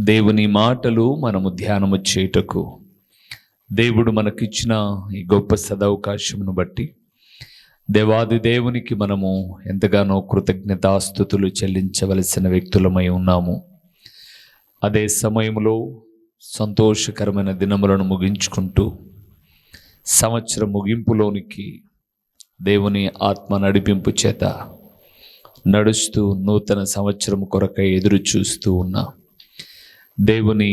దేవుని మాటలు మనము ధ్యానము చేయుటకు. దేవుడు మనకిచ్చిన ఈ గొప్ప సదవకాశమును బట్టి దేవాది దేవునికి మనము ఎంతగానో కృతజ్ఞతాస్థుతులు చెల్లించవలసిన వ్యక్తులమై ఉన్నాము. అదే సమయంలో సంతోషకరమైన దినములను ముగించుకుంటూ సంవత్సరం ముగింపులోనికి దేవుని ఆత్మ నడిపింపు చేత నడుస్తూ నూతన సంవత్సరం కొరకై ఎదురు చూస్తూ ఉన్నాం. దేవుని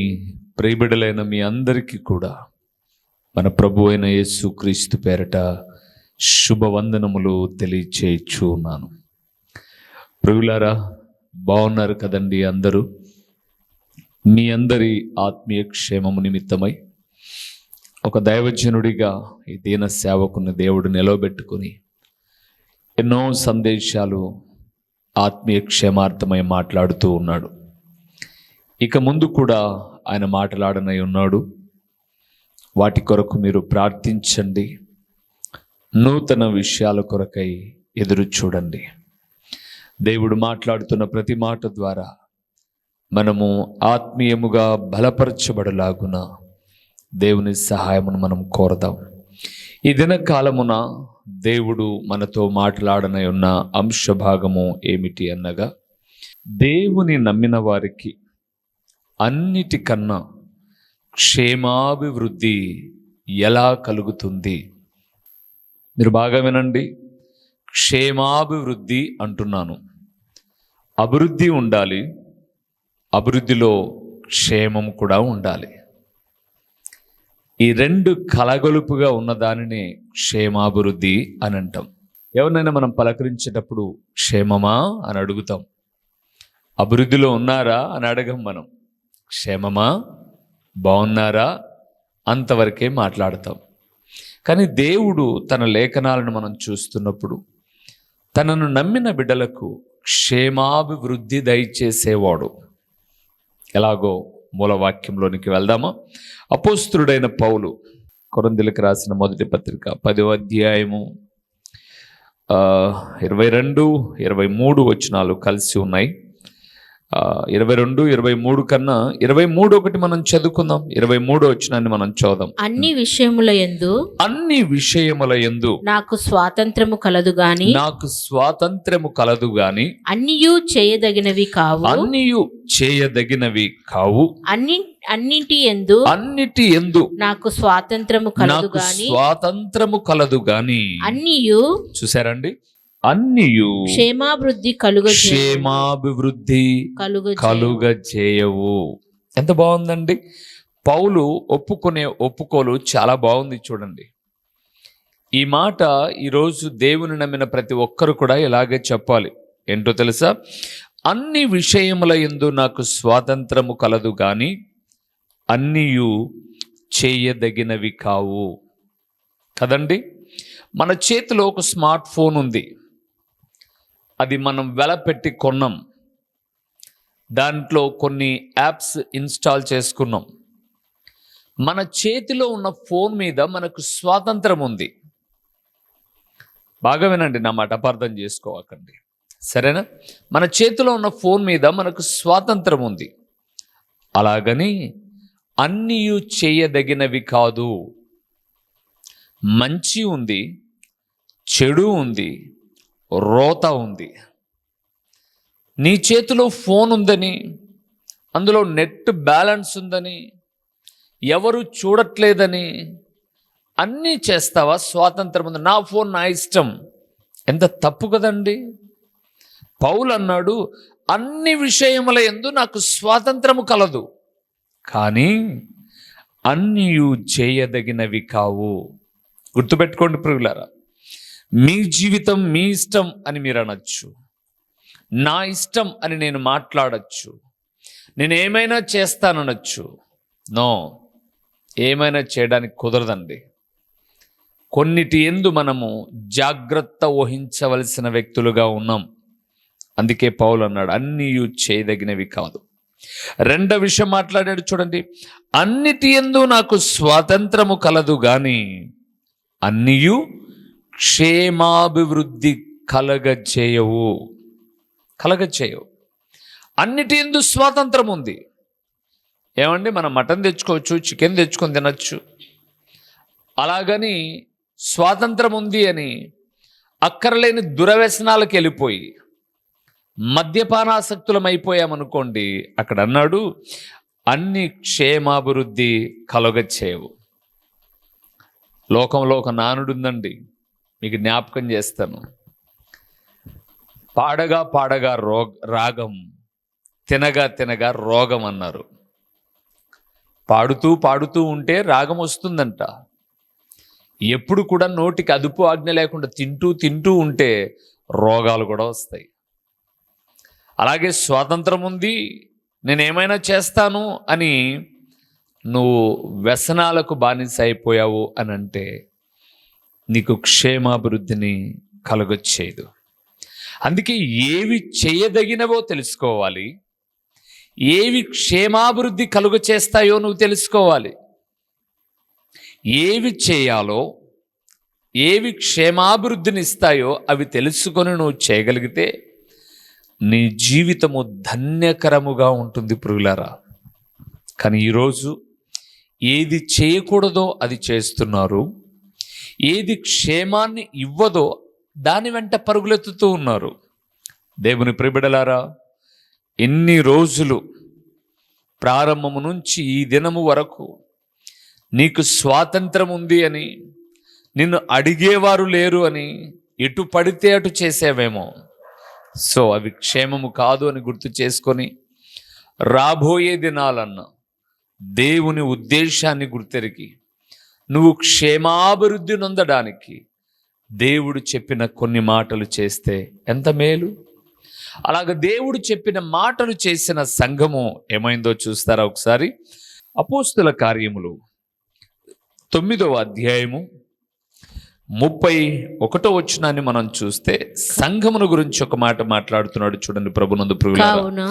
ప్రియబిడలైన మీ అందరికీ కూడా మన ప్రభు అయిన యేసు క్రీస్తు పేరట శుభవందనములు తెలియచేయచ్చు ఉన్నాను ప్రియులారా బాగున్నారు కదండి అందరూ? మీ అందరి ఆత్మీయ క్షేమము నిమిత్తమై ఒక దైవజనుడిగా ఈ దీన సేవకుని దేవుడు నిలవబెట్టుకుని ఎన్నో సందేశాలు ఆత్మీయ క్షేమార్థమై మాట్లాడుతూ ఉన్నాడు. ఇక ముందు కూడా ఆయన మాట్లాడనై ఉన్నాడు. వాటి కొరకు మీరు ప్రార్థించండి. నూతన విషయాల కొరకై ఎదురు చూడండి. దేవుడు మాట్లాడుతున్న ప్రతి మాట ద్వారా మనము ఆత్మీయముగా బలపరచబడలాగున దేవుని సహాయమును మనం కోరదాం. ఈ దిన కాలమున దేవుడు మనతో మాట్లాడనై ఉన్న అంశ భాగము ఏమిటి అన్నగా దేవుని నమ్మిన వారికి అన్నిటికన్నా క్షేమాభివృద్ధి ఎలా కలుగుతుంది? మీరు బాగా వినండి. క్షేమాభివృద్ధి అంటున్నాను. అభివృద్ధి ఉండాలి. అభివృద్ధిలో క్షేమం కూడా ఉండాలి. ఈ రెండు కలగొలుపుగా ఉన్న దానినే క్షేమాభివృద్ధి అని అంటాం. ఎవరినైనా మనం పలకరించేటప్పుడు క్షేమమా అని అడుగుతాం. అభివృద్ధిలో ఉన్నారా అని అడగం మనం. క్షేమమా? బాగున్నారా? అంతవరకే మాట్లాడతాం. కానీ దేవుడు తన లేఖనాలను మనం చూస్తున్నప్పుడు తనను నమ్మిన బిడ్డలకు క్షేమాభివృద్ధి దయచేసేవాడు. ఎలాగో మూలవాక్యంలోనికి వెళ్దామా? అపోస్తుడైన పౌలు కొరందిలకు రాసిన మొదటి పత్రిక పదో అధ్యాయము ఇరవై రెండు ఇరవై మూడు వచనాలు కలిసి ఉన్నాయి. ఇరవై రెండు ఇరవై మూడు కన్నా ఇరవై మూడు ఒకటి మనం చదువుకుందాం. ఇరవై మూడు వచ్చినాన్ని మనం చూద్దాం అన్ని విషయముల యందు అన్ని విషయముల యందు నాకు స్వాతంత్రము కలదు గాని నాకు స్వాతంత్రము కలదు గాని అన్నియు చేయదగినవి కావు. అన్నియు చేయదగినవి కావు. అన్ని అన్నింటి ఎందు అన్నిటి ఎందు నాకు స్వాతంత్రము కలదు గాని స్వాతంత్రము కలదు గాని. అన్నియు చూసారండి అన్నియు క్షేమాభివృద్ధి కలుగ క్షేమాభివృద్ధి కలుగ కలుగ చేయవు ఎంత బాగుందండి? పౌలు ఒప్పుకునే ఒప్పుకోలు చాలా బాగుంది చూడండి. ఈ మాట ఈరోజు దేవుని నమ్మిన ప్రతి ఒక్కరు కూడా ఇలాగే చెప్పాలి. ఏంటో తెలుసా? అన్ని విషయముల యందు నాకు స్వాతంత్రము కలదు గాని అన్నియు చేయదగినవి కావు. కదండి? మన చేతిలో ఒక స్మార్ట్ ఫోన్ ఉంది. అది మనం వెల పెట్టి కొన్నాం. దాంట్లో కొన్ని యాప్స్ ఇన్స్టాల్ చేసుకున్నాం. మన చేతిలో ఉన్న ఫోన్ మీద మనకు స్వాతంత్రం ఉంది. బాగా వినండి నా మాట అపార్థం చేసుకోవకండి సరేనా? మన చేతిలో ఉన్న ఫోన్ మీద మనకు స్వాతంత్రం ఉంది. అలాగని అన్నీ చేయదగినవి కాదు. మంచి ఉంది చెడు ఉంది రోత ఉంది. నీ చేతిలో ఫోన్ ఉందని అందులో నెట్ బ్యాలెన్స్ ఉందని ఎవరు చూడట్లేదని అన్నీ చేస్తావా? స్వాతంత్రం ఉంది. నా ఫోన్ నా ఇష్టం. ఎంత తప్పు కదండి? పౌలు అన్నాడు అన్ని విషయముల ఎందు నాకు స్వాతంత్రము కలదు. కానీ అన్నీ చేయదగినవి కావు. గుర్తుపెట్టుకోండి ప్రియులారా. మీ జీవితం మీ ఇష్టం అని మీరు అనొచ్చు. నా ఇష్టం అని నేను మాట్లాడచ్చు. నేను ఏమైనా చేస్తాననొచ్చు. నో. ఏమైనా చేయడానికి కుదరదండి. కొన్నిటి ఎందు మనము జాగ్రత్త వహించవలసిన వ్యక్తులుగా ఉన్నాం. అందుకే పౌలు అన్నాడు అన్నీ చేయదగినవి కాదు. రెండో విషయం మాట్లాడాడు చూడండి అన్నిటి ఎందు నాకు స్వాతంత్రము కలదు కానీ అన్నీయు క్షేమాభివృద్ధి కలగచేయవు కలగచేయవు అన్నిటి ఎందు స్వాతంత్రం ఉంది. ఏమండి? మనం మటన్ తెచ్చుకోవచ్చు చికెన్ తెచ్చుకొని తినచ్చు. అలాగని స్వాతంత్రం ఉంది అని అక్కరలేని దురవ్యసనాలకు వెళ్ళిపోయి మద్యపానాసక్తులం అయిపోయామనుకోండి అక్కడ అన్నాడు అన్ని క్షేమాభివృద్ధి కలగచ్చేవు లోకంలో ఒక నానుడు నీకు మీకు జ్ఞాపకం చేస్తాను. పాడగా పాడగా రోగ రాగం తినగా తినగా రోగం అన్నారు. పాడుతూ పాడుతూ ఉంటే రాగం వస్తుందంట. ఎప్పుడు కూడా నోటికి అదుపు ఆజ్ఞ లేకుండా తింటూ తింటూ ఉంటే రోగాలు కూడా వస్తాయి. అలాగే స్వాతంత్రం ఉంది నేను ఏమైనా చేస్తాను అని నువ్వు వ్యసనాలకు బానిస అయిపోయావు అని అంటే నీకు క్షేమాభివృద్ధిని కలగొచ్చేదు అందుకే ఏవి చేయదగినవో తెలుసుకోవాలి. ఏవి క్షేమాభివృద్ధి కలుగు చేస్తాయో నువ్వు తెలుసుకోవాలి. ఏవి చేయాలో ఏవి క్షేమాభివృద్ధిని ఇస్తాయో అవి తెలుసుకొని నువ్వు చేయగలిగితే నీ జీవితము ధన్యకరముగా ఉంటుంది పురుగులారా కానీ ఈరోజు ఏది చేయకూడదో అది చేస్తున్నారు. ఏది క్షేమాన్ని ఇవ్వదో దాని వెంట పరుగులెత్తుతూ ఉన్నారు. దేవుని ప్రిబిడలారా ఎన్ని రోజులు ప్రారంభము నుంచి ఈ దినము వరకు నీకు స్వాతంత్రం ఉంది అని నిన్ను అడిగేవారు లేరు అని ఎటు పడితే అటు చేసేవేమో. సో అవి క్షేమము కాదు అని గుర్తు చేసుకొని రాబోయే దినాలన్న దేవుని ఉద్దేశాన్ని గుర్తెరిగి నువ్వు క్షేమాభివృద్ధి నొందడానికి దేవుడు చెప్పిన కొన్ని మాటలు చేస్తే ఎంత మేలు? అలాగ దేవుడు చెప్పిన మాటలు చేసిన సంఘము ఏమైందో చూస్తారా ఒకసారి? అపోస్తుల కార్యములు తొమ్మిదవ అధ్యాయము ముప్పై ఒకటో వచనాన్ని మనం చూస్తే సంఘమును గురించి ఒక మాట మాట్లాడుతున్నాడు చూడండి ప్రభునందు. కావున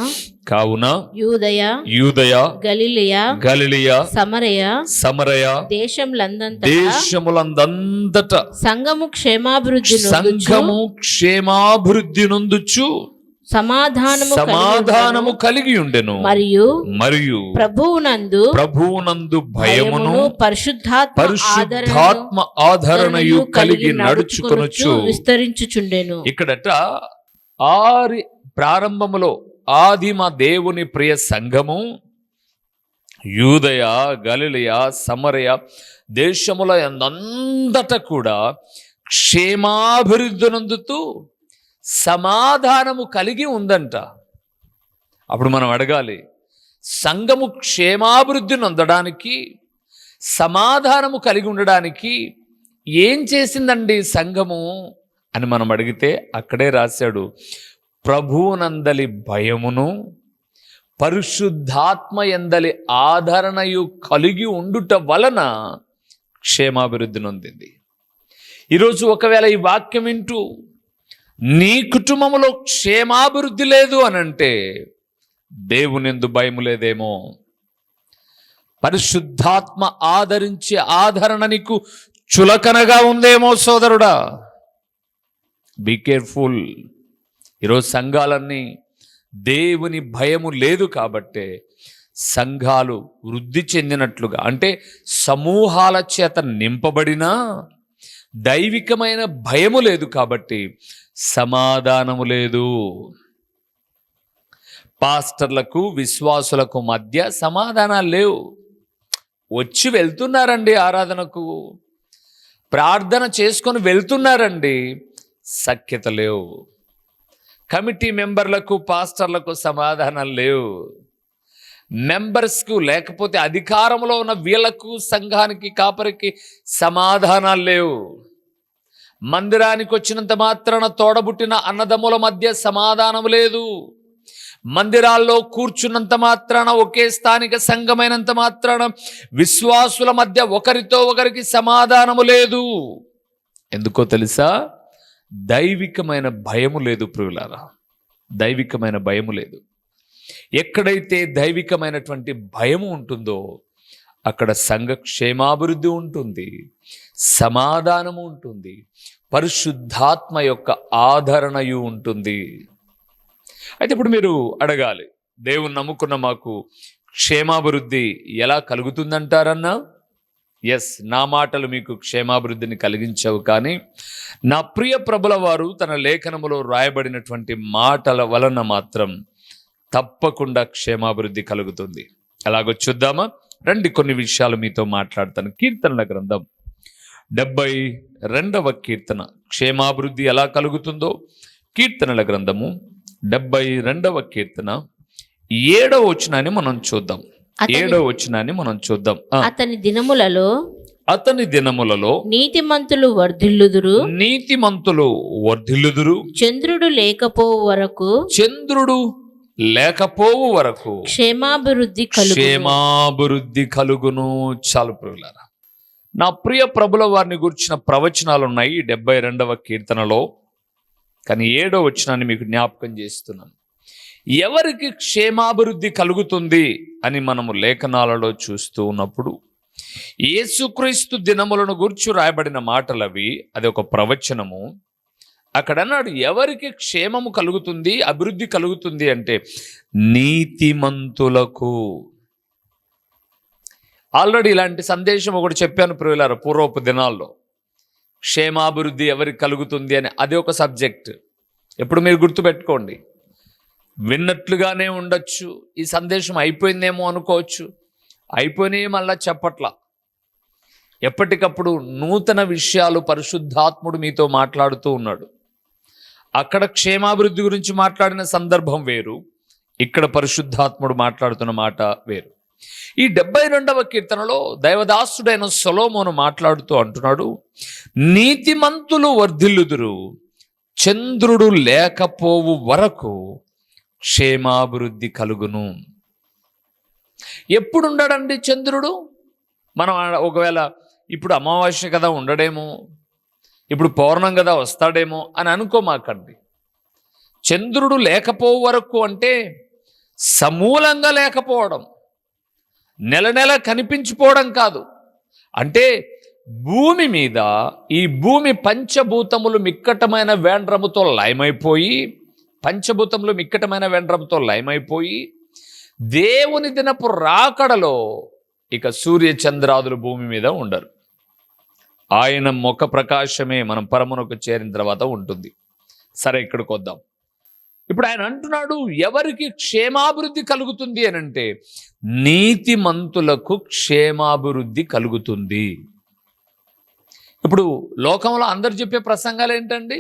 కావున యూదయ యూదయ గలిలియ గలిలియ సమరయ సమరయ దేశంలందంతటా దేశములందంతట సంఘము క్షేమాభివృద్ధి సంఘము క్షేమాభివృద్ధి నొందుచు సమాధానము సమాధానము కలిగి ఉండెను. మరియు మరియు ప్రభువునందు ప్రభువునందు భయమును పరిశుద్ధాత్మ పరిశుద్ధాత్మ ఆదరణయు కలిగి నడుచుకొనొచ్చు విస్తరించుచుండెను. ఇక్కడట ఆరి ప్రారంభములో ఆదిమ దేవుని ప్రియ సంఘము యూదయ గలిలయ సమరయ దేశముల యందంతట కూడా క్షేమాభివృద్ధి నందుతూ సమాధానము కలిగి ఉందంట. అప్పుడు మనం అడగాలి సంఘము క్షేమాభివృద్ధి నొందడానికి సమాధానము కలిగి ఉండడానికి ఏం చేసిందండి సంఘము అని మనం అడిగితే అక్కడే రాశాడు ప్రభువునందలి భయమును పరిశుద్ధాత్మ ఎందలి ఆదరణయు కలిగి ఉండుట వలన క్షేమాభివృద్ధి నొందింది. ఈరోజు ఒకవేళ ఈ వాక్యం వింటూ నీ కుటుంబంలో క్షేమాభివృద్ధి లేదు అని అంటే దేవునిందు భయం లేదేమో. పరిశుద్ధాత్మ ఆదరించే ఆదరణ నీకు చులకనగా ఉందేమో సోదరుడా. బీ కేర్ఫుల్ ఈరోజు సంఘాలన్నీ దేవుని భయము లేదు కాబట్టే సంఘాలు వృద్ధి చెందినట్లుగా అంటే సమూహాల చేత నింపబడినా దైవికమైన భయము లేదు కాబట్టి సమాధానము లేదు. పాస్టర్లకు విశ్వాసులకు మధ్య సమాధానాలు లేవు. వచ్చి వెళ్తున్నారండి ఆరాధనకు. ప్రార్థన చేసుకొని వెళ్తున్నారండి సఖ్యత లేవు. కమిటీ మెంబర్లకు పాస్టర్లకు సమాధానం లేవు. మెంబర్స్కు లేకపోతే అధికారంలో ఉన్న వీళ్ళకు సంఘానికి కాపరికి సమాధానాలు లేవు. మందిరానికి వచ్చినంత మాత్రాన తోడబుట్టిన అన్నదమ్ముల మధ్య సమాధానం లేదు. మందిరాల్లో కూర్చున్నంత మాత్రాన ఒకే స్థానిక సంఘమైనంత మాత్రాన విశ్వాసుల మధ్య ఒకరితో ఒకరికి సమాధానము లేదు. ఎందుకో తెలుసా? దైవికమైన భయము లేదు ప్రియులారా. దైవికమైన భయము లేదు. ఎక్కడైతే దైవికమైనటువంటి భయము ఉంటుందో అక్కడ సంఘ క్షేమాభివృద్ధి ఉంటుంది. సమాధానము ఉంటుంది. పరిశుద్ధాత్మ యొక్క ఆదరణయు ఉంటుంది. అయితే ఇప్పుడు మీరు అడగాలి దేవుని నమ్ముకున్న మాకు క్షేమాభివృద్ధి ఎలా కలుగుతుందంటారన్నా? ఎస్ నా మాటలు మీకు క్షేమాభివృద్ధిని కలిగించవు కానీ నా ప్రియ ప్రభుల వారు తన లేఖనములో రాయబడినటువంటి మాటల వలన మాత్రం తప్పకుండా క్షేమాభివృద్ధి కలుగుతుంది. ఎలాగో చూద్దామా? రండి కొన్ని విషయాలు మీతో మాట్లాడతాను. కీర్తనల గ్రంథం డెబ్బై రెండవ కీర్తన. క్షేమాభివృద్ధి ఎలా కలుగుతుందో కీర్తనల గ్రంథము డెబ్బై రెండవ కీర్తన. ఏడవ వచనాన్ని మనం చూద్దాం. ఏడవ వచనాన్ని మనం చూద్దాం. అతని దినములలో అతని దినములలో నీతిమంతులు వర్ధిల్లుదురు. నీతిమంతులు వర్ధిల్లుదురు. చంద్రుడు లేకపోవు వరకు చంద్రుడు లేకపోవు వరకు క్షేమాభివృద్ధి క్షేమాభివృద్ధి కలుగును. చాలు ప్రియులారా. నా ప్రియ ప్రభుల వారిని గురించిన ప్రవచనాలు ఉన్నాయి డెబ్బై రెండవ కీర్తనలో. కానీ ఏడో వచనాన్ని మీకు జ్ఞాపకం చేస్తున్నాను. ఎవరికి క్షేమాభివృద్ధి కలుగుతుంది అని మనము లేఖనాలలో చూస్తూ ఉన్నప్పుడు యేసుక్రీస్తు దినములను గురించి రాయబడిన మాటలవి అది ఒక ప్రవచనము. అక్కడ అన్నాడు ఎవరికి క్షేమము కలుగుతుంది అభివృద్ధి కలుగుతుంది అంటే నీతిమంతులకు. ఆల్రెడీ ఇలాంటి సందేశం ఒకటి చెప్పాను ప్రియులారు పూర్వపు దినాల్లో. క్షేమాభివృద్ధి ఎవరికి కలుగుతుంది అని అది ఒక సబ్జెక్ట్. ఎప్పుడు మీరు గుర్తుపెట్టుకోండి. విన్నట్లుగానే ఉండొచ్చు ఈ సందేశం అయిపోయిందేమో అనుకోవచ్చు. అయిపోయినాయి మళ్ళా చెప్పట్లా. ఎప్పటికప్పుడు నూతన విషయాలు పరిశుద్ధాత్ముడు మీతో మాట్లాడుతూ ఉన్నాడు. అక్కడ క్షేమాభివృద్ధి గురించి మాట్లాడిన సందర్భం వేరు ఇక్కడ పరిశుద్ధాత్ముడు మాట్లాడుతున్న మాట వేరు. ఈ డెబ్బై రెండవ కీర్తనలో దైవదాసుడైన సొలోమోను మాట్లాడుతూ అంటున్నాడు నీతిమంతులు వర్ధిల్లుదురు చంద్రుడు లేకపోవు వరకు క్షేమాభివృద్ధి కలుగును. ఎప్పుడు ఉండడండి చంద్రుడు? మనం ఒకవేళ ఇప్పుడు అమావాస్య కదా ఉండడేమో ఇప్పుడు పౌర్ణం కదా వస్తాడేమో అని అనుకోమాకండి. చంద్రుడు లేకపోవు వరకు అంటే సమూలంగా లేకపోవడం నెల నెల కనిపించిపోవడం కాదు. అంటే భూమి మీద ఈ భూమి పంచభూతములు మిక్కటమైన వేండ్రముతో లయమైపోయి పంచభూతములు మిక్కటమైన వేండ్రముతో లయమైపోయి దేవుని దినపు రాకడలో ఇక సూర్య చంద్రాదులు భూమి మీద ఉండరు. ఆయన ముఖ ప్రకాశమే మనం పరమునకు చేరిన తర్వాత ఉంటుంది. సరే ఇక్కడికి వద్దాం ఇప్పుడు ఆయన అంటున్నాడు ఎవరికి క్షేమాభివృద్ధి కలుగుతుంది అని అంటే నీతిమంతులకు క్షేమాభివృద్ధి కలుగుతుంది. ఇప్పుడు లోకంలో అందరు చెప్పే ప్రసంగాలు ఏంటండి?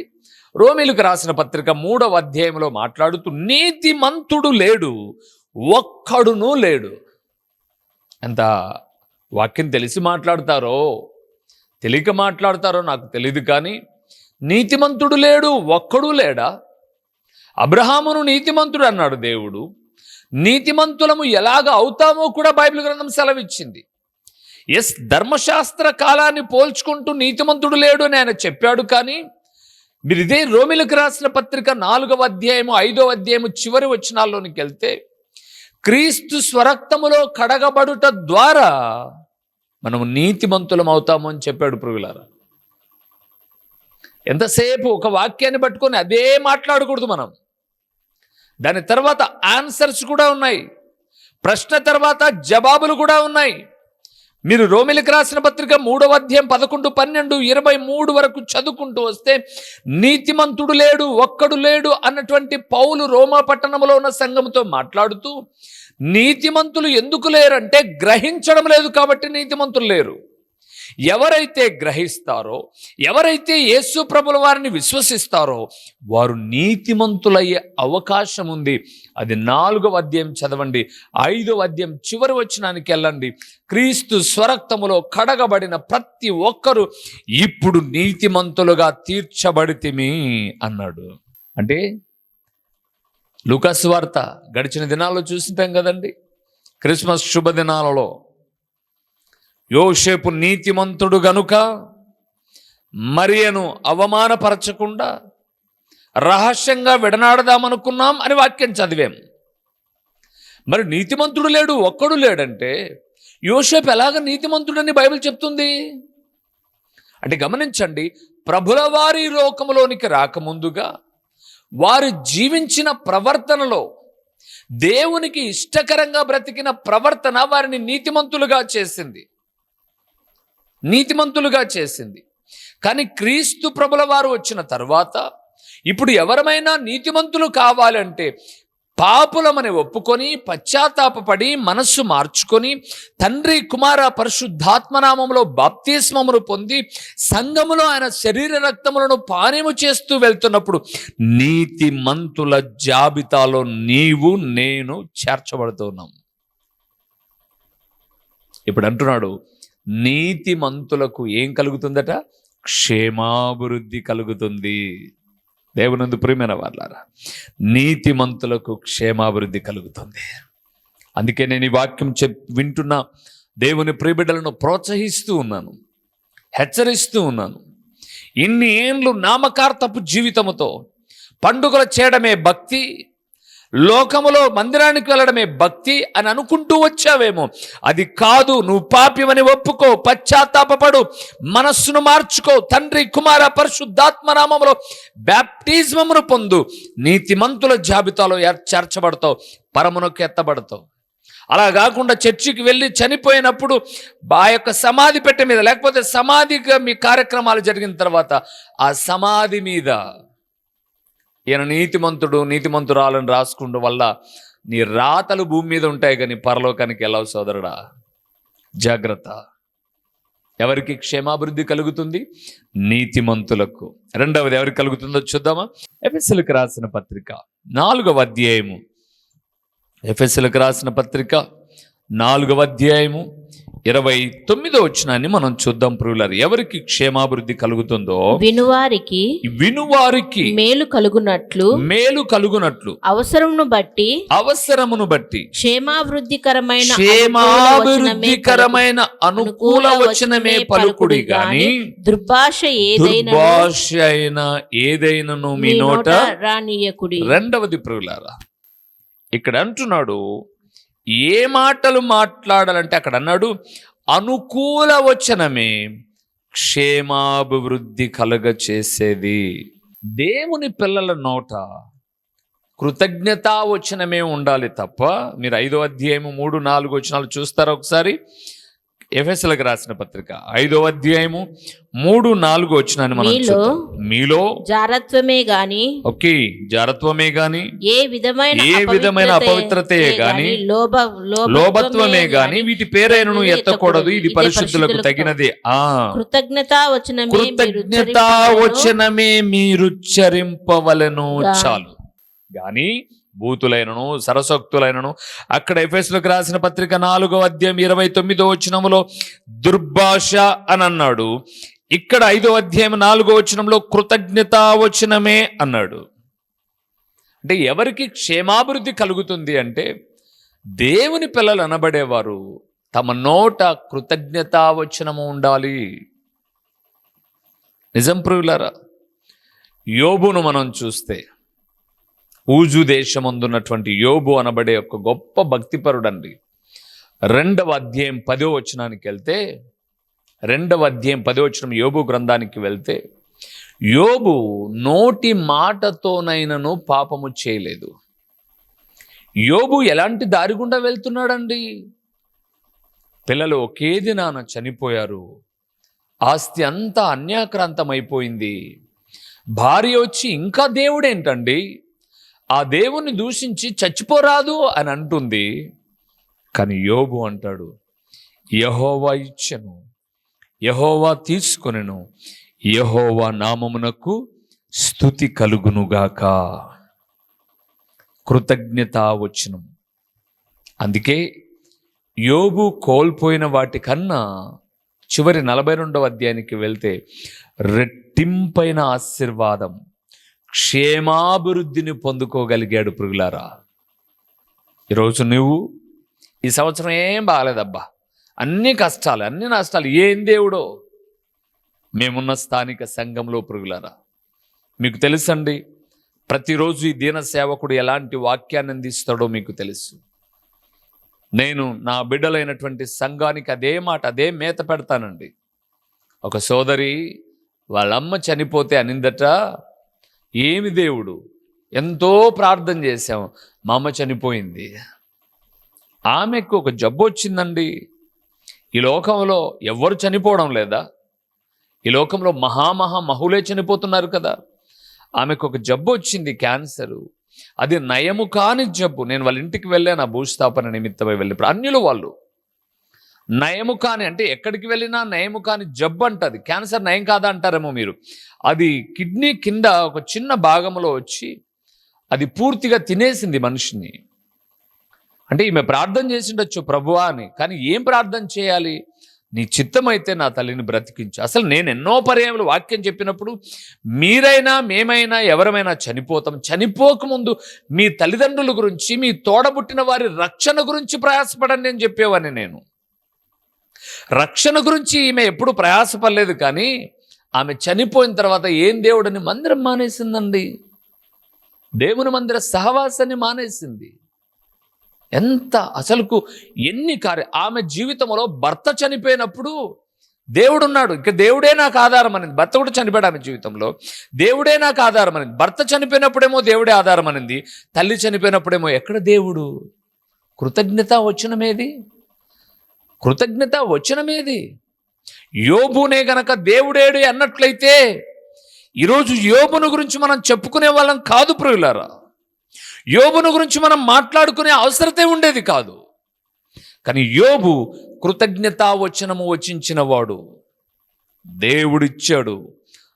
రోమిలకు రాసిన పత్రిక మూడవ అధ్యాయంలో మాట్లాడుతూ నీతిమంతుడు లేడు ఒక్కడునూ లేడు. ఎంత వాక్యం తెలిసి మాట్లాడతారో తెలియక మాట్లాడతారో నాకు తెలియదు కానీ నీతిమంతుడు లేడు ఒక్కడు లేడా? అబ్రహామును నీతిమంతుడు అన్నాడు దేవుడు. నీతిమంతులము ఎలాగ అవుతామో కూడా బైబిల్ గ్రంథం సెలవిచ్చింది. ఎస్ ధర్మశాస్త్ర కాలాన్ని పోల్చుకుంటూ నీతిమంతుడు లేడు అని ఆయన చెప్పాడు కానీ మీరు ఇదే రోమిలకు రాసిన పత్రిక నాలుగవ అధ్యాయము ఐదవ అధ్యాయము చివరి వచనాల్లోనికి వెళ్తే క్రీస్తు స్వరక్తములో కడగబడుట ద్వారా మనము నీతిమంతులం అవుతాము అని చెప్పాడు పురుగులారా ఎంతసేపు ఒక వాక్యాన్ని పట్టుకొని అదే మాట్లాడకూడదు మనం. దాని తర్వాత ఆన్సర్స్ కూడా ఉన్నాయి. ప్రశ్న తర్వాత జవాబులు కూడా ఉన్నాయి. మీరు రోమిలికి రాసిన పత్రిక మూడవ అధ్యాయం పదకొండు పన్నెండు ఇరవై మూడు వరకు చదువుకుంటూ వస్తే నీతిమంతుడు లేడు ఒక్కడు లేడు అన్నటువంటి పౌలు రోమా పట్టణంలో ఉన్న సంఘంతో మాట్లాడుతూ నీతిమంతులు ఎందుకు లేరంటే గ్రహించడం లేదు కాబట్టి నీతిమంతులు లేరు. ఎవరైతే గ్రహిస్తారో ఎవరైతే యేసు ప్రభుల వారిని విశ్వసిస్తారో వారు నీతిమంతులయ్యే అవకాశం ఉంది. అది నాలుగవ అధ్యాయం చదవండి. ఐదవ అధ్యాయం చివరి వచ్చినానికి వెళ్ళండి. క్రీస్తు స్వరక్తములో కడగబడిన ప్రతి ఒక్కరూ ఇప్పుడు నీతిమంతులుగా తీర్చబడితిమి అన్నాడు. అంటే లుకస్ వార్త గడిచిన దినాల్లో చూసింటాం కదండి. క్రిస్మస్ శుభదినాలలో యోషేపు నీతిమంతుడు గనుక మరియను అవమానపరచకుండా రహస్యంగా విడనాడదామనుకున్నాం అని వాక్యం చదివాం. మరి నీతిమంతుడు లేడు ఒక్కడు లేడంటే యోషేపు ఎలాగ నీతిమంతుడని బైబిల్ చెప్తుంది? అంటే గమనించండి ప్రభుల వారి లోకంలోనికి రాకముందుగా వారు జీవించిన ప్రవర్తనలో దేవునికి ఇష్టకరంగా బ్రతికిన ప్రవర్తన వారిని నీతిమంతులుగా చేసింది. నీతిమంతులుగా చేసింది. కానీ క్రీస్తు ప్రభుల వారు వచ్చిన తర్వాత ఇప్పుడు ఎవరమైనా నీతిమంతులు కావాలంటే పాపులమని ఒప్పుకొని పశ్చాత్తాపడి మనస్సు మార్చుకొని తండ్రి కుమార పరిశుద్ధాత్మనామంలో బాప్తిస్మమును పొంది సంఘములో ఆయన శరీర రక్తములను పానీము చేస్తూ వెళ్తున్నప్పుడు నీతిమంతుల జాబితాలో నీవు నేను చేర్చబడుతున్నాం. ఇప్పుడు అంటున్నాడు నీతిమంతులకు ఏం కలుగుతుందట? క్షేమాభివృద్ధి కలుగుతుంది. దేవునందు ప్రియమైన వాళ్ళారా నీతిమంతులకు క్షేమాభివృద్ధి కలుగుతుంది. అందుకే నేను ఈ వాక్యం చెప్ వింటున్న దేవుని ప్రియబిడ్డలను ప్రోత్సహిస్తూ ఉన్నాను హెచ్చరిస్తూ ఉన్నాను. ఇన్ని ఏండ్లు నామకార్థపు జీవితముతో పండుగలు చేయడమే భక్తి లోకములో మందిరానికి వెళ్ళడమే భక్తి అని అనుకుంటూ వచ్చావేమో. అది కాదు నువ్వు పాపివని ఒప్పుకో పశ్చాత్తాపడు మనస్సును మార్చుకో తండ్రి కుమార పరిశుద్ధాత్మ నామములో బ్యాప్టిజమును పొందు. నీతిమంతుల జాబితాలో చేర్చబడతావు పరమునకు ఎత్తబడతావు. అలా కాకుండా చర్చికి వెళ్ళి చనిపోయినప్పుడు ఆ యొక్క సమాధి పెట్టె మీద లేకపోతే సమాధిగా మీ కార్యక్రమాలు జరిగిన తర్వాత ఆ సమాధి మీద ఈయన నీతిమంతుడు నీతిమంతురాలను రాసుకుంటూ వల్ల నీ రాతలు భూమి మీద ఉంటాయి కానీ పరలోకానికి వెళ్ళవు సోదరుడా. జాగ్రత్త. ఎవరికి క్షేమాభివృద్ధి కలుగుతుంది? నీతిమంతులకు. రెండవది ఎవరికి కలుగుతుందో చూద్దామా? ఎఫ్ఎస్ఎల్కి రాసిన పత్రిక నాలుగవ అధ్యాయము. ఎఫ్ఎస్ఎల్కి రాసిన పత్రిక నాలుగవ అధ్యాయము. ఇరవై తొమ్మిదో వచ్చినాన్ని మనం చూద్దాం ప్రియులారు. ఎవరికి క్షేమాభివృద్ధి కలుగుతుందో? వినువారికి వినువారికి మేలు కలుగునట్లు మేలు కలుగునట్లు. అవసరమును బట్టి అవసరమును బట్టి. క్షేమాభివృద్ధికరమైన క్షేమాభివృద్ధికరమైన అనుకూల వచనమే పలుకుడి గాని దుర్భాష ఏదైనా దుర్భాష అయిన ఏదైనను మీ నోట రానియకుడి. రెండవది ప్రియులారా. ఇక్కడ అంటున్నాడు ఏ మాటలు మాట్లాడాలంటే అక్కడ అన్నాడు అనుకూల వచనమే క్షేమాభివృద్ధి కలుగ చేసేది. దేవుని పిల్లల నోట కృతజ్ఞతా వచనమే ఉండాలి తప్ప మీరు ఐదో అధ్యాయము మూడు నాలుగు వచనాలు చూస్తారా ఒకసారి? ఎఫ్ఎస్ఎల్కి రాసిన పత్రిక ఐదో అధ్యాయము మూడు నాలుగు వచనాన్ని మనం మీలో జారత్వమే గాని ఓకే జారత్వమే గాని ఏ విధమైన ఏ విధమైన అపవిత్రతే గాని లోభ లోభత్వమే గాని వీటి పేరైనను ఎత్తకూడదు. ఇది పరిశుద్ధులకు తగినది. ఆ. కృతజ్ఞత వచనమే మీరు కృతజ్ఞత. వచనమే మీరు చరింపవలను. చాలు. గాని భూతులైనను సరసక్తులైనను. అక్కడ ఎఫెస్లకు రాసిన పత్రిక నాలుగో అధ్యాయం ఇరవై తొమ్మిదో వచనంలో దుర్భాష అని అన్నాడు ఇక్కడ ఐదో అధ్యాయం నాలుగో వచనంలో కృతజ్ఞతా వచనమే అన్నాడు. అంటే ఎవరికి క్షేమాభివృద్ధి కలుగుతుంది అంటే దేవుని పిల్లలు అనబడేవారు తమ నోట కృతజ్ఞతావచనము ఉండాలి. నిజం ప్రియులారా యోబును మనం చూస్తే ఊజు దేశమందున్నటువంటి యోబు అనబడే ఒక గొప్ప భక్తిపరుడండి. రెండవ అధ్యాయం పదో వచనానికి వెళ్తే రెండవ అధ్యాయం పదో వచనం యోబు గ్రంథానికి వెళ్తే యోబు నోటి మాటతోనైనను పాపము చేయలేదు. యోబు ఎలాంటి దారి గుండా వెళ్తున్నాడండి? పిల్లలు ఒకే దినాన చనిపోయారు. ఆస్తి అంతా అన్యాక్రాంతమైపోయింది. భార్య వచ్చి ఇంకా దేవుడేంటండి? ఆ దేవుణ్ణి దూషించి చచ్చిపోరాదు అని అంటుంది. కానీ యోబు అంటాడు యహోవా ఇచ్చను యహోవా తీసుకొనెను యహోవా నామమునకు స్థుతి కలుగునుగాక. కృతజ్ఞత వచ్చును అందుకే యోబు కోల్పోయిన వాటికన్నా చివరి నలభై రెండవ అధ్యాయానికి వెళ్తే రెట్టింపైన ఆశీర్వాదం. క్షేమాభివృద్ధిని పొందుకోగలిగాడు పురుగులారా ఈరోజు నువ్వు ఈ సంవత్సరం ఏం బాగాలేదబ్బా. అన్ని కష్టాలు అన్ని నష్టాలు ఏం దేవుడో. మేమున్న స్థానిక సంఘంలో పురుగులారా మీకు తెలుసండి ప్రతిరోజు ఈ దీన సేవకుడు ఎలాంటి వాక్యాన్ని అందిస్తాడో మీకు తెలుసు. నేను నా బిడ్డలైనటువంటి సంఘానికి అదే మాట అదే మేత పెడతానండి. ఒక సోదరి వాళ్ళమ్మ చనిపోతే అనిందట ఏమి దేవుడు? ఎంతో ప్రార్థన చేశాం. మా అమ్మ చనిపోయింది. ఆమెకు ఒక జబ్బు వచ్చిందండి. ఈ లోకంలో ఎవ్వరు చనిపోవడం లేదా? ఈ లోకంలో మహామహా మహులే చనిపోతున్నారు కదా. ఆమెకు ఒక జబ్బు వచ్చింది క్యాన్సరు. అది నయము కాని జబ్బు. నేను వాళ్ళ ఇంటికి వెళ్ళాను ఆ భూస్థాపన నిమిత్తమై వెళ్ళి అన్యులు వాళ్ళు. నయము కాని అంటే ఎక్కడికి వెళ్ళినా నయము కాని జబ్బు అంటది. క్యాన్సర్ నయం కాదా అంటారేమో మీరు. అది కిడ్నీ కింద ఒక చిన్న భాగంలో వచ్చి అది పూర్తిగా తినేసింది మనిషిని. అంటే ఈమె ప్రార్థన చేసిండొచ్చు ప్రభువా అని. కానీ ఏం ప్రార్థన చేయాలి? నీ చిత్తమైతే నా తల్లిని బ్రతికించు. అసలు నేను ఎన్నో పర్యాయములు వాక్యం చెప్పినప్పుడు మీరైనా మేమైనా ఎవరమైనా చనిపోతాం. చనిపోకముందు మీ తల్లిదండ్రుల గురించి మీ తోడబుట్టిన వారి రక్షణ గురించి ప్రయాసపడండి అని చెప్పేవాడిని నేను. రక్షణ గురించి ఈమె ఎప్పుడు ప్రయాసపడలేదు కానీ ఆమె చనిపోయిన తర్వాత ఏం దేవుడని మందిరం మానేసిందండి? దేవుని మందిర సహవాసాన్ని మానేసింది. ఎంత అసలుకు ఎన్ని కార్య ఆమె జీవితంలో భర్త చనిపోయినప్పుడు దేవుడున్నాడు. ఇంకా దేవుడే నాకు ఆధారం అనేది. భర్త కూడా చనిపోయాడు ఆమె జీవితంలో. దేవుడే నాకు ఆధారం అనేది. భర్త చనిపోయినప్పుడేమో దేవుడే ఆధారం అనింది. తల్లి చనిపోయినప్పుడేమో ఎక్కడ దేవుడు? కృతజ్ఞత వచ్చినమేది కృతజ్ఞత వచనమేది యోబునే గనక దేవుడేడు అన్నట్లయితే ఈరోజు యోబును గురించి మనం చెప్పుకునే వాళ్ళం కాదు ప్రియులారా. యోబును గురించి మనం మాట్లాడుకునే అవసరతే ఉండేది కాదు. కానీ యోబు కృతజ్ఞతా వచనము వచించిన వాడు దేవుడిచ్చాడు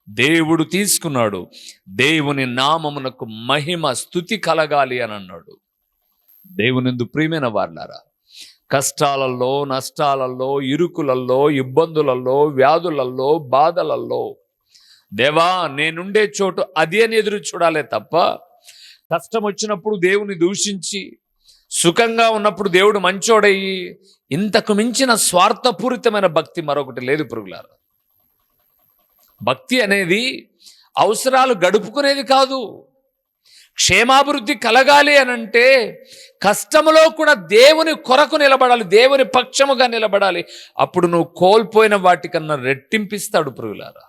దేవుడు తీసుకున్నాడు దేవుని నామమునకు మహిమ స్థుతి కలగాలి అని అన్నాడు. దేవునిందు ప్రియమైన వార్లారా కష్టాలలో నష్టాలలో ఇరుకులలో ఇబ్బందులలో వ్యాధులలో బాధలలో దేవా నేనుండే చోటు అది అని ఎదురు చూడాలే తప్ప కష్టం వచ్చినప్పుడు దేవుని దూషించి సుఖంగా ఉన్నప్పుడు దేవుడు మంచోడయ్యి ఇంతకు మించిన స్వార్థపూరితమైన భక్తి మరొకటి లేదు పురుగులారు. భక్తి అనేది అవసరాలు గడుపుకునేది కాదు. క్షేమాభివృద్ధి కలగాలి అని అంటే కష్టములో కూడా దేవుని కొరకు నిలబడాలి దేవుని పక్షముగా నిలబడాలి. అప్పుడు నువ్వు కోల్పోయిన వాటికన్నా రెట్టింపిస్తాడు పురుగులారా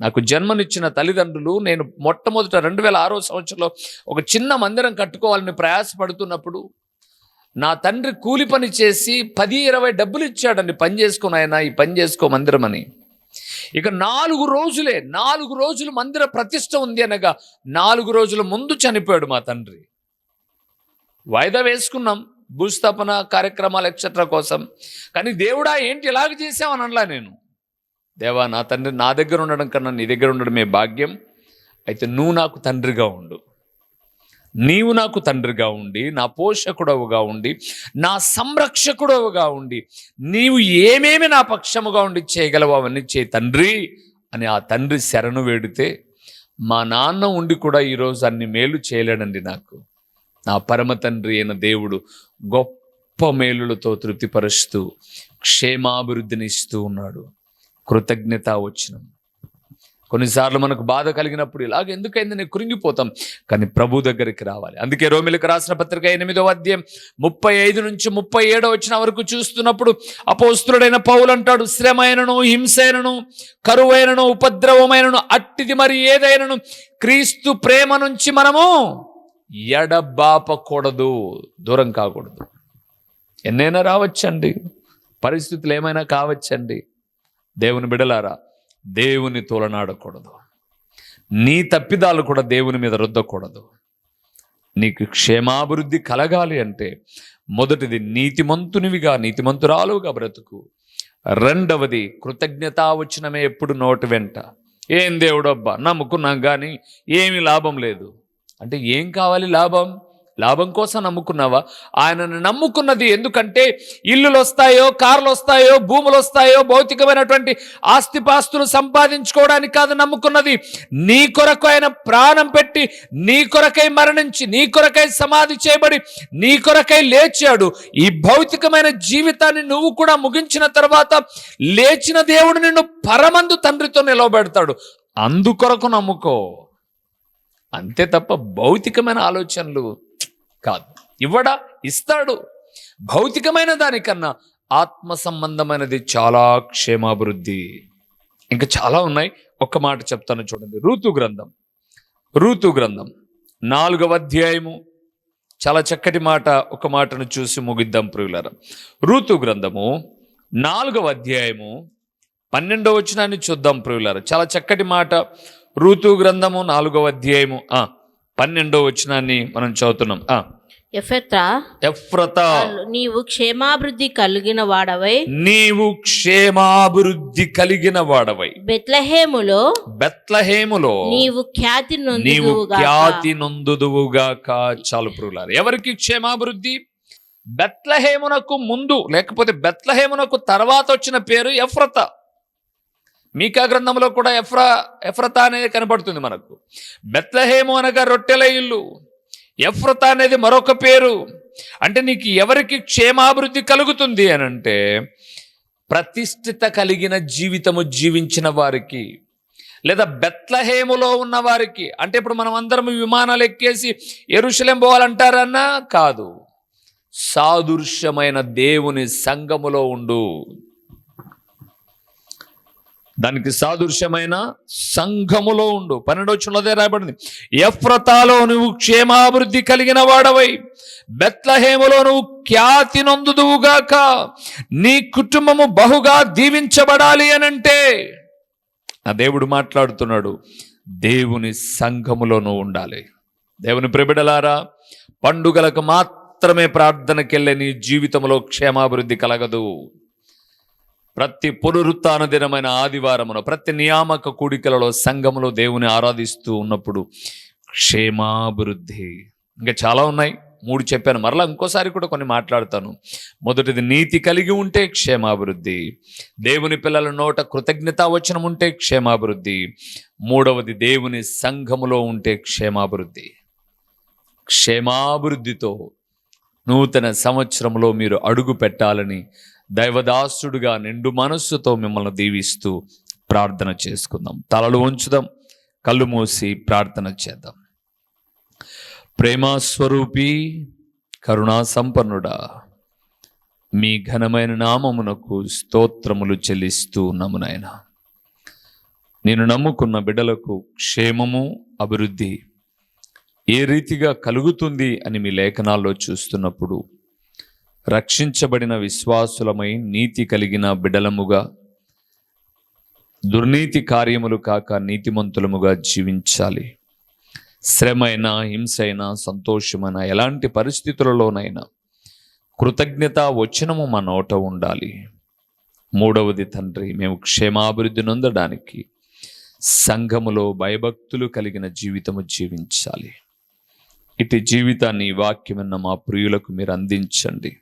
నాకు జన్మనిచ్చిన తల్లిదండ్రులు నేను మొట్టమొదట రెండు వేల ఆరో సంవత్సరంలో ఒక చిన్న మందిరం కట్టుకోవాలని ప్రయాసపడుతున్నప్పుడు నా తండ్రి కూలి పని చేసి పది ఇరవై డబ్బులు ఇచ్చాడండి పని చేసుకుని ఆయన ఈ పని చేసుకో మందిరం అని. ఇక నాలుగు రోజులే నాలుగు రోజులు మందిర ప్రతిష్ట ఉంది అనగా నాలుగు రోజుల ముందు చనిపోయాడు మా తండ్రి. వాయిదా వేసుకున్నాం భూస్థాపన కార్యక్రమాలు ఎక్సెట్రా కోసం. కానీ దేవుడా ఏంటి ఇలాగ చేసావని అనలా నేను. దేవా నా తండ్రి నా దగ్గర ఉండడం కన్నా నీ దగ్గర ఉండడమే భాగ్యం. అయితే నువ్వు నాకు తండ్రిగా ఉండు. నీవు నాకు తండ్రిగా ఉండి నా పోషకుడవుగా ఉండి నా సంరక్షకుడవుగా ఉండి నీవు ఏమేమి నా పక్షముగా ఉండి చేయగలవు అవన్నీ చేయి తండ్రి అని ఆ తండ్రి శరణు వేడితే మా నాన్న ఉండి కూడా ఈరోజు అన్ని మేలు చేయలేడండి నాకు. నా పరమ తండ్రి అయిన దేవుడు గొప్ప మేలులతో తృప్తిపరుస్తూ క్షేమాభివృద్ధిని ఇస్తూ ఉన్నాడు. కృతజ్ఞత వచ్చినం కొన్నిసార్లు మనకు బాధ కలిగినప్పుడు ఇలాగ ఎందుకైంది? నేను కృంగిపోతాం కానీ ప్రభు దగ్గరికి రావాలి. అందుకే రోమిలకు రాసిన పత్రిక ఎనిమిదో అధ్యాయం ముప్పై ఐదు నుంచి ముప్పై ఏడో వచ్చిన వరకు చూస్తున్నప్పుడు అపోస్తుడైన పౌలు అంటాడు శ్రమైనను హింసైనను కరువైనను ఉపద్రవమైనను అట్టిది మరి ఏదైనను? క్రీస్తు ప్రేమ నుంచి మనము ఎడబాపకూడదు దూరం కాకూడదు. ఎన్నైనా రావచ్చండి. పరిస్థితులు ఏమైనా కావచ్చండి. దేవుని బిడలారా దేవుని తోలనాడకూడదు. నీ తప్పిదాలు కూడా దేవుని మీద రుద్దకూడదు. నీకు క్షేమాభివృద్ధి కలగాలి అంటే మొదటిది నీతిమంతునివిగా నీతిమంతురాలుగా బ్రతుకు. రెండవది కృతజ్ఞతావచనమే ఎప్పుడు నోటి వెంట. ఏం దేవుడబ్బా నమ్ముకున్నాం కానీ ఏమీ లాభం లేదు. అంటే ఏం కావాలి లాభం? లాభం కోసం నమ్ముకున్నావా? ఆయనను నమ్ముకున్నది ఎందుకంటే ఇల్లులు వస్తాయో కార్లు వస్తాయో భూములు వస్తాయో భౌతికమైనటువంటి ఆస్తిపాస్తులు సంపాదించుకోవడానికి కాదు నమ్ముకున్నది. నీ కొరకు ఆయన ప్రాణం పెట్టి నీ కొరకై మరణించి నీ కొరకై సమాధి చేయబడి నీ కొరకై లేచాడు. ఈ భౌతికమైన జీవితాన్ని నువ్వు కూడా ముగించిన తర్వాత లేచిన దేవుడు నిన్ను పరమందు తండ్రితో నిలవబెడతాడు. అందుకొరకు నమ్ముకో. అంతే తప్ప భౌతికమైన ఆలోచనలు కాదు. ఇవ్వడా? ఇస్తాడు. భౌతికమైన దానికన్నా ఆత్మ సంబంధమైనది చాలా క్షేమాభివృద్ధి. ఇంకా చాలా ఉన్నాయి. ఒక్క మాట చెప్తాను చూడండి. ఋతు గ్రంథం. ఋతు గ్రంథం. నాలుగవ అధ్యాయము. చాలా చక్కటి మాట ఒక మాటను చూసి ముగిద్దాం ప్రియులరా. ఋతు గ్రంథము నాలుగవ అధ్యాయము పన్నెండవ వచనాన్ని చూద్దాం ప్రియులరా. చాలా చక్కటి మాట. ఋతు గ్రంథము నాలుగవ అధ్యాయము. పన్నెండవ వచనాన్ని మనం చదువుతున్నాం. నీవు క్షేమాభివృద్ధి కలిగిన వాడవై. నీవు క్షేమాభివృద్ధి కలిగిన వాడవై. బెత్లహేములో? బెత్లహేములో. నీవు ఖ్యాతి నీవు. ఖ్యాతి నొందుదువుగాక. చాలు ప్రియులారు ఎవరికి క్షేమాభివృద్ధి? బెత్లహేమునకు ముందు లేకపోతే బెత్లహేమునకు తర్వాత వచ్చిన పేరు ఎఫ్రత. మీకా గ్రంథంలో కూడా ఎఫ్రా ఎఫ్రత అనేది కనబడుతుంది మనకు. బెత్లహేము అనగా రొట్టెల ఇల్లు. ఎఫ్రత అనేది మరొక పేరు. అంటే నీకు ఎవరికి క్షేమాభివృద్ధి కలుగుతుంది అని అంటే ప్రతిష్ఠిత కలిగిన జీవితము జీవించిన వారికి లేదా బెత్లహేములో ఉన్న వారికి. అంటే ఇప్పుడు మనం అందరం విమానాలు ఎక్కేసి ఎరుశలేం పోవాలంటారన్నా కాదు. సాదృశ్యమైన దేవుని సంఘములో ఉండు. దానికి సాదృశ్యమైన సంఘములో ఉండు. పన్నెండవచనంలోదే రాయబడింది. ఎఫ్రతాలో నువ్వు క్షేమాభివృద్ధి కలిగిన వాడవై బెత్లహేములో నువ్వు ఖ్యాతి నొందుదువుగాక నీ కుటుంబము బహుగా దీవించబడాలి అనంటే ఆ దేవుడు మాట్లాడుతున్నాడు దేవుని సంఘములోనూ ఉండాలి. దేవుని ప్రిబిడలారా పండుగలకు మాత్రమే ప్రార్థనకెళ్ళే నీ జీవితంలో క్షేమాభివృద్ధి కలగదు. ప్రతి పునరుత్న దినమైన ఆదివారమున ప్రతి నియామక కూడికలలో సంఘములో దేవుని ఆరాధిస్తూ ఉన్నప్పుడు క్షేమాభివృద్ధి. ఇంకా చాలా ఉన్నాయి. మూడు చెప్పాను. మరలా ఇంకోసారి కూడా కొన్ని మాట్లాడతాను. మొదటిది నీతి కలిగి ఉంటే క్షేమాభివృద్ధి. దేవుని పిల్లల నోట కృతజ్ఞతా వచనం ఉంటే క్షేమాభివృద్ధి. మూడవది దేవుని సంఘములో ఉంటే క్షేమాభివృద్ధి. క్షేమాభివృద్ధితో నూతన సంవత్సరంలో మీరు అడుగు పెట్టాలని దైవదాసుడుగా నిండు మనస్సుతో మిమ్మల్ని దీవిస్తూ ప్రార్థన చేసుకుందాం. తలలు ఉంచుదాం కళ్ళు మూసి ప్రార్థన చేద్దాం. ప్రేమాస్వరూపి కరుణా సంపన్నుడా మీ ఘనమైన నామమునకు స్తోత్రములు చెల్లిస్తూ నమునాయన నేను నమ్ముకున్న బిడ్డలకు క్షేమము అభివృద్ధి ఏ రీతిగా కలుగుతుంది అని మీ లేఖనాల్లో చూస్తున్నప్పుడు రక్షించబడిన విశ్వాసులమై నీతి కలిగిన బిడలముగా దుర్నీతి కార్యములు కాక నీతిమంతులముగా జీవించాలి. శ్రమైనా హింసైన సంతోషమైనా ఎలాంటి పరిస్థితులలోనైనా కృతజ్ఞత వచనము మా నోట ఉండాలి. మూడవది తండ్రి మేము క్షేమాభివృద్ధి నొందడానికి సంఘములో భయభక్తులు కలిగిన జీవితము జీవించాలి. ఇటు జీవితాన్ని వాక్యమన్న మా ప్రియులకు మీరు అందించండి.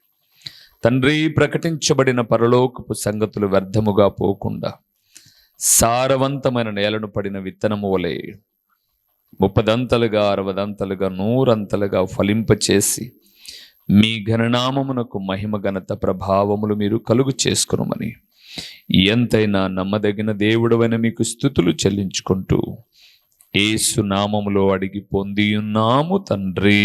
తండ్రి ప్రకటించబడిన పరలోకపు సంగతులు వ్యర్థముగా పోకుండా సారవంతమైన నేలను పడిన విత్తనము వలె ముప్పదంతలుగా అరవదంతలుగా నూరంతలుగా ఫలింపచేసి మీ ఘననామమునకు మహిమ ఘనత ప్రభావములు మీరు కలుగు చేసుకునమని ఎంతైనా నమ్మదగిన దేవుడవైన మీకు స్థుతులు చెల్లించుకుంటూ ఏసు నామములో అడిగి పొందియున్నాము తండ్రి.